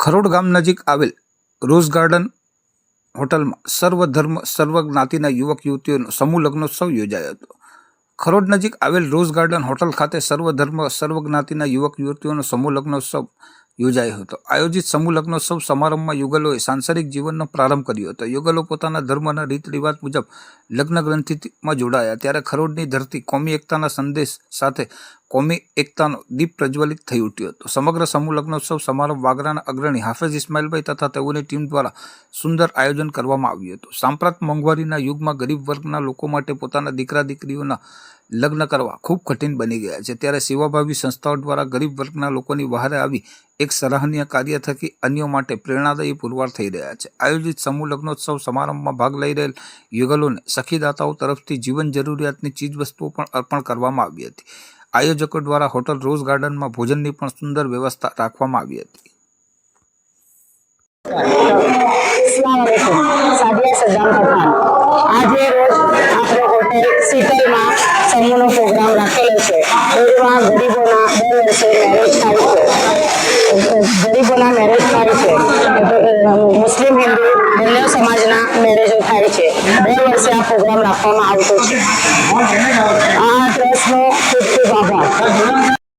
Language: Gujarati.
ખરોડ ગામ નજીક આવેલ રોઝ ગાર્ડન હોટલમાં સર્વ ધર્મ, સર્વ જ્ઞાતિના યુવક યુવતીઓનો સમૂહ લગ્નોત્સવ યોજાયો હતો. ખરોડ નજીક આવેલ રોઝ ગાર્ડન હોટલ ખાતે સર્વ ધર્મ, સર્વ જ્ઞાતિના યુવક, યુવતીઓનો સમૂહ લગ્નોત્સવ યોજાયો હતો. આયોજિત સમૂહ લગ્નોત્સવ સમારંભમાં યુગલોએ સાંસારિક જીવનનો પ્રારંભ કર્યો હતો. યુગલો પોતાના ધર્મના રીત રિવાજ મુજબ લગ્ન ગ્રંથિમાં જોડાયા. ત્યારે ખરોડની ધરતી કોમી એકતાના સંદેશ સાથે કોમી એકતાનો દીપ પ્રજ્વલિત થઈ ઉઠ્યો હતો. સમગ્ર સમૂહ લગ્નોત્સવ સમારંભ વાગરાના અગ્રણી હાફેઝ ઇસ્માઇલભાઈ તથા તેઓની ટીમ દ્વારા સુંદર આયોજન કરવામાં આવ્યું હતું. સાંપ્રત મોંઘવારીના યુગમાં ગરીબ વર્ગના લોકો માટે પોતાના દીકરા દીકરીઓના લગ્ન કરવા ખૂબ કઠિન બની ગયા છે. ત્યારે સેવાભાવી સંસ્થાઓ દ્વારા ગરીબ વર્ગના લોકોની બહાર આવી એક સરાહનીય કાર્ય થકી અન્યો માટે પ્રેરણાદાયી પુરવાર થઈ રહ્યા છે. આયોજિત સમૂહ લગ્નોત્સવ સમારંભમાં ભાગ લઈ રહેલ યુગલોને સખીદાતાઓ તરફથી જીવન જરૂરિયાતની ચીજવસ્તુઓ પણ અર્પણ કરવામાં આવી હતી. આયોજકો દ્વારા હોટલ રોઝ ગાર્ડનમાં ભોજનની પણ સુંદર વ્યવસ્થા રાખવામાં આવી હતી. સાદિયા સમૂહનો પ્રોગ્રામ રાખેલો છે. એમાં ગરીબોના દર વર્ષે મેરેજ થાય છે ગરીબોના મેરેજ થાય છે મુસ્લિમ હિન્દુ બંને સમાજના મેરેજો થાય છે. દર વર્ષે આ પ્રોગ્રામ રાખવામાં આવતો છે. આ